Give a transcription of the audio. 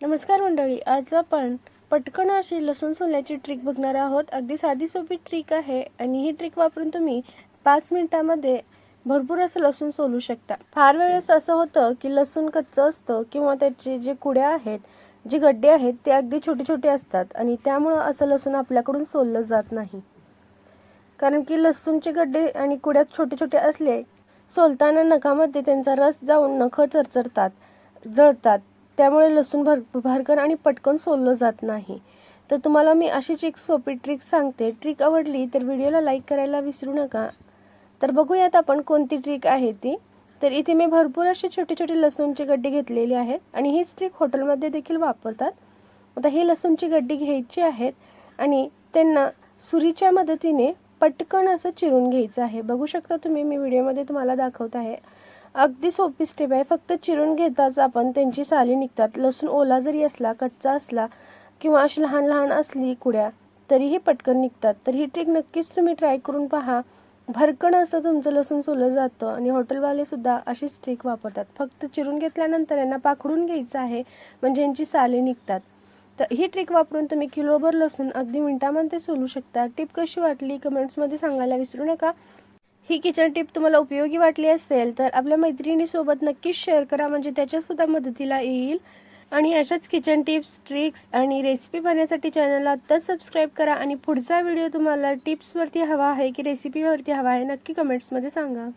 नमस्कार मंडळी आज आपण पटकन अशी लसूण सोल्याची ट्रिक बघणार आहोत. अगदी साधी सोपी ट्रिक आहे आणि ही ट्रिक वापरून तुम्ही पाच मिनिटामध्ये भरपूर असं लसूण सोलू शकता. फार वेळेस असं होतं की लसूण कच्चं असतं किंवा त्याचे जे कुड्या आहेत जे गड्डे आहेत ते अगदी छोटे छोटे असतात आणि त्यामुळं असं लसूण आपल्याकडून सोललं जात नाही. कारण की लसूणचे गड्डे आणि कुड्यात छोटे छोटे असले सोलताना नखामध्ये त्यांचा रस जाऊन नखं चरचरतात जळतात. त्यामुळे लसूण भर भरकन आणि पटकन सोललं जात नाही. तर तुम्हाला मी अशीच एक सोपी ट्रिक सांगते. ट्रिक आवडली तर व्हिडिओला लाईक करायला विसरू नका. तर बघूयात आपण कोणती ट्रिक आहे ती. तर इथे मी भरपूर असे छोटे छोटे लसूणचे गड्डे घेतलेले आहेत आणि हीच ट्रिक हॉटेलमध्ये देखील वापरतात. आता ही लसूणची गड्डी घ्यायची आहेत आणि त्यांना सुरीच्या मदतीने पटकन असं चिरून घ्यायचं आहे. बघू शकता तुम्ही मी व्हिडिओमध्ये तुम्हाला दाखवत आहे. अगदी सोपी स्टेप आहे. फक्त चिरून घेताच आपण त्यांची साली निघतात. लसूण ओला जरी असला कच्चा असला किंवा अशी लहान लहान असली कुड्या तरीही पटकन निघतात. तर ही ट्रिक नक्कीच तुम्ही ट्राय करून पहा. भरकण असं तुमचं लसूण सोलं जातं आणि हॉटेलवालेसुद्धा अशीच ट्रिक वापरतात. फक्त चिरून घेतल्यानंतर यांना पाखडून घ्यायचं आहे म्हणजे यांची साले निघतात. तर ही ट्रिक वापरून तुम्ही किलोभर लसूण अगदी मिनिटामध्ये सोलू शकता. टिप कशी वाटली? कमेंट्समध्ये सांगायला विसरू नका. ही किचन टिप तुम्हाला उपयोगी वाटली असेल तर आपल्या मैत्रिणीसोबत नक्कीच शेअर करा. म्हणजे त्याच्यासुद्धा मदतीला येईल. आणि अशाच किचन टिप्स ट्रिक्स आणि रेसिपी पाहण्यासाठी चॅनलला आत्ताच सबस्क्राईब करा. आणि पुढचा व्हिडिओ तुम्हाला टिप्सवरती हवा आहे की रेसिपीवरती हवा आहे नक्की कमेंट्समध्ये सांगा.